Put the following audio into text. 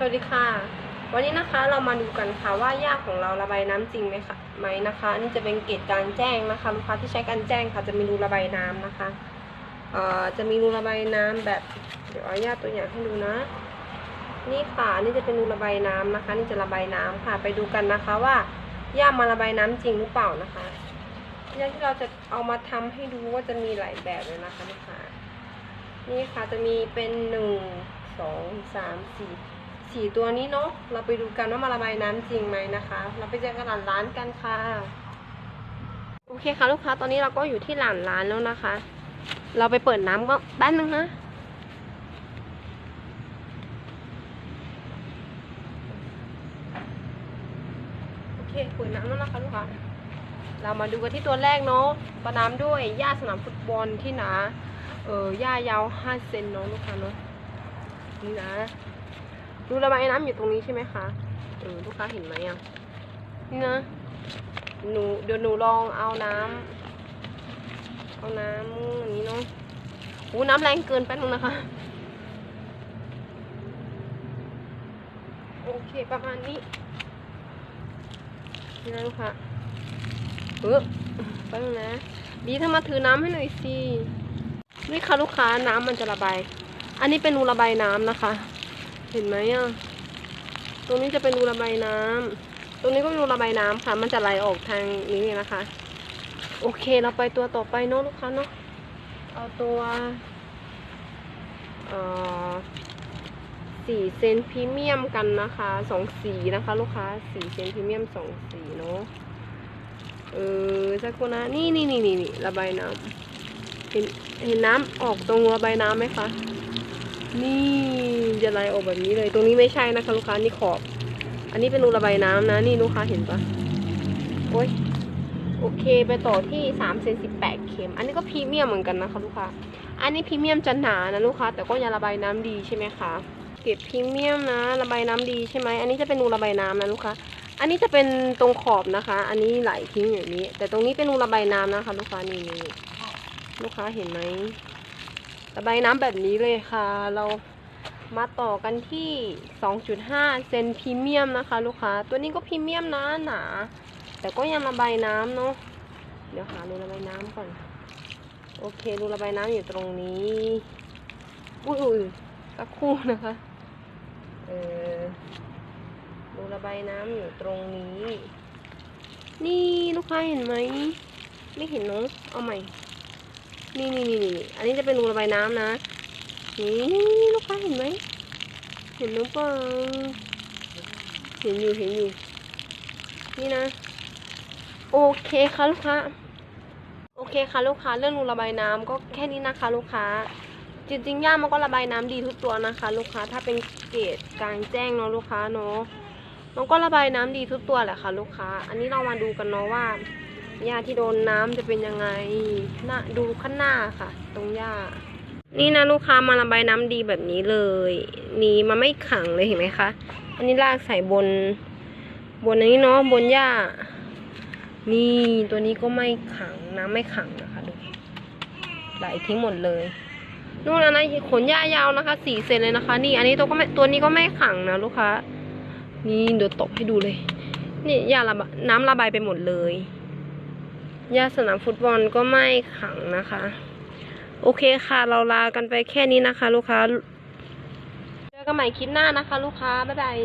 สวัสดีค่ะ วันนี้นะคะเรามาดูกันค่ะว่าหญ้าของเราระบายน้ำจริงไหมคะไหมนะคะนี่จะเป็นเกจการแจ้งนะคะ ลูกค้าที่ใช้การแจ้งค่ะจะมีรูระบายน้ำนะคะเอ่อจะมีรูระบายน้ำแบบ เดี๋ยวเอาหญ้าตัวอย่างให้ดูนะ นี่ค่ะนี่จะเป็นรูระบายน้ำนะคะ นี่จะระบายน้ำค่ะ ไปดูกันนะคะว่าหญ้ามาระบายน้ำจริงหรือเปล่านะคะหญ้าที่เราจะเอามาทำให้ดูว่าจะมีหลายแบบเลยนะคะลูกค้านี่ค่ะจะมีเป็นหนึ่งสองสามสี่ สี่ตัวนี้เนาะเราไปดูกันว่ามาระบายน้ำจริงไหมนะคะ เราไปเจอกันหลานร้านกันค่ะโอเคค่ะลูกค้าตอนนี้เราก็อยู่ที่หลานร้านแล้วนะคะ เราไปเปิดน้ำก็แป๊บนึงนะโอเคเปิดน้ำแล้วนะคะลูกค้าเรามาดูกันที่ตัวแรกเนาะประน้ำด้วยหญ้าสนามฟุตบอลที่หนา เออหญ้ายาวห้าเซนเนาะลูกค้าเนาะนี่นะ รูระบายน้ำอยู่ตรงนี้ใช่ไหมคะเออลูกค้าเห็นไหมอะนี่นะหนูเดี๋ยวหนูลองเอาน้ำเอาน้ำอันนี้เนาะอู้น้ำแรงเกินแป๊บนึงนะคะโอเคประมาณนี้นี่นะลูกค้าเออแป๊บนึงนะดีถ้ามาถือน้ำให้หน่อยสินี่ค่ะลูกค้าน้ำมันจะระบาย อันนี้เป็นรูระบายน้ำนะคะ เห็นไหมอะ ตรงนี้จะเป็นรูระบายน้ำตรงนี้ก็เป็นรูระบายน้ำค่ะ มันจะไหลออกทางนี้เลยนะคะ โอเค เราไปตัวต่อไปเนาะลูกค้าเนาะ เอาตัวเอ่อสี่เซนพรีเมียมกันนะคะสองสีนะคะ ลูกค้าสี่เซนพรีเมียมสองสีเนาะเออสักคนนะนี่นี่นี่นี่นี่ระบายน้ำเห็นเห็นน้ำออกตรงระบายน้ำไหมคะ นี่จะไหลออกแบบนี้เลย ตรงนี้ไม่ใช่นะคะลูกค้านี่ขอบ อันนี้เป็นรูระบายน้ำนะ นี่ลูกค้าเห็นปะโอ้ยโอเค ไปต่อที่สามเซนสิบแปดเข็ม อันนี้ก็พรีเมียมเหมือนกันนะคะลูกค้า อันนี้พรีเมียมจะหนานะลูกค้า แต่ก็ยังระบายน้ำดีใช่ไหมคะ เก็บพรีเมียมนะ ระบายน้ำดีใช่ไหม อันนี้จะเป็นรูระบายน้ำนะลูกค้า อันนี้จะเป็นตรงขอบนะคะ อันนี้ไหลทิ้งอย่างนี้ แต่ตรงนี้เป็นรูระบายน้ำนะคะ ลูกค้านี่นี่ลูกค้าเห็นไหม ระบายน้ำแบบนี้เลยค่ะ เรามาต่อกันที่ 2.5 เซนพรีเมียมนะคะ ลูกค้า ตัวนี้ก็พรีเมียมนะหนา แต่ก็ยังระบายน้ำเนาะ เดี๋ยวหารูระบายน้ำก่อน โอเครูระบายน้ำอยู่ตรงนี้ อุ้ยอุ้ยสักคู่นะคะ เออรูระบายน้ำอยู่ตรงนี้ นี่ลูกค้าเห็นไหม ไม่เห็นเนาะเอาใหม่ นี่นี่นี่นี่อันนี้จะเป็นรูระบายน้ำนะ นี่ลูกค้าเห็นไหม เห็นหรือเปล่าเห็นอยู่เห็นอยู่ นี่นะ โอเคค่ะลูกค้า โอเคค่ะลูกค้าเรื่องรูระบายน้ำก็แค่นี้นะคะ ลูกค้า จริงๆย่ามันก็ระบายน้ำดีทุกตัวนะคะ ลูกค้า ถ้าเป็นเกรดกลางแจ้งเนาะลูกค้าเนาะมันก็ระบายน้ำดีทุกตัวแหละค่ะ ลูกค้า อันนี้เรามาดูกันเนาะว่า หญ้าที่โดนน้ำจะเป็นยังไงน่าดูข้างหน้าค่ะ ตรงหญ้า นี่นะลูกค้ามาระบายน้ำดีแบบนี้เลย นี่มันไม่ขังเลยเห็นไหมคะ อันนี้ลากใส่บน บนอันนี้เนาะบนหญ้า นี่ตัวนี้ก็ไม่ขังน้ำไม่ขังนะคะดูไหลทิ้งหมดเลยนู่นนะนะขนหญ้ายาวนะคะสี่เซนเลยนะคะ นี่ อันนี้ตัวก็ไม่ตัวนี้ก็ไม่ขังนะลูกค้า นี่เดี๋ยวตบให้ดูเลย นี่หญ้าระบายน้ำระบายไปหมดเลย ย่าสนามฟุตบอลก็ไม่ขังนะคะ โอเคค่ะเราลากันไปแค่นี้นะคะ ลูกค้าเจอกันใหม่คลิปหน้านะคะ ลูกค้าบ๊ายบาย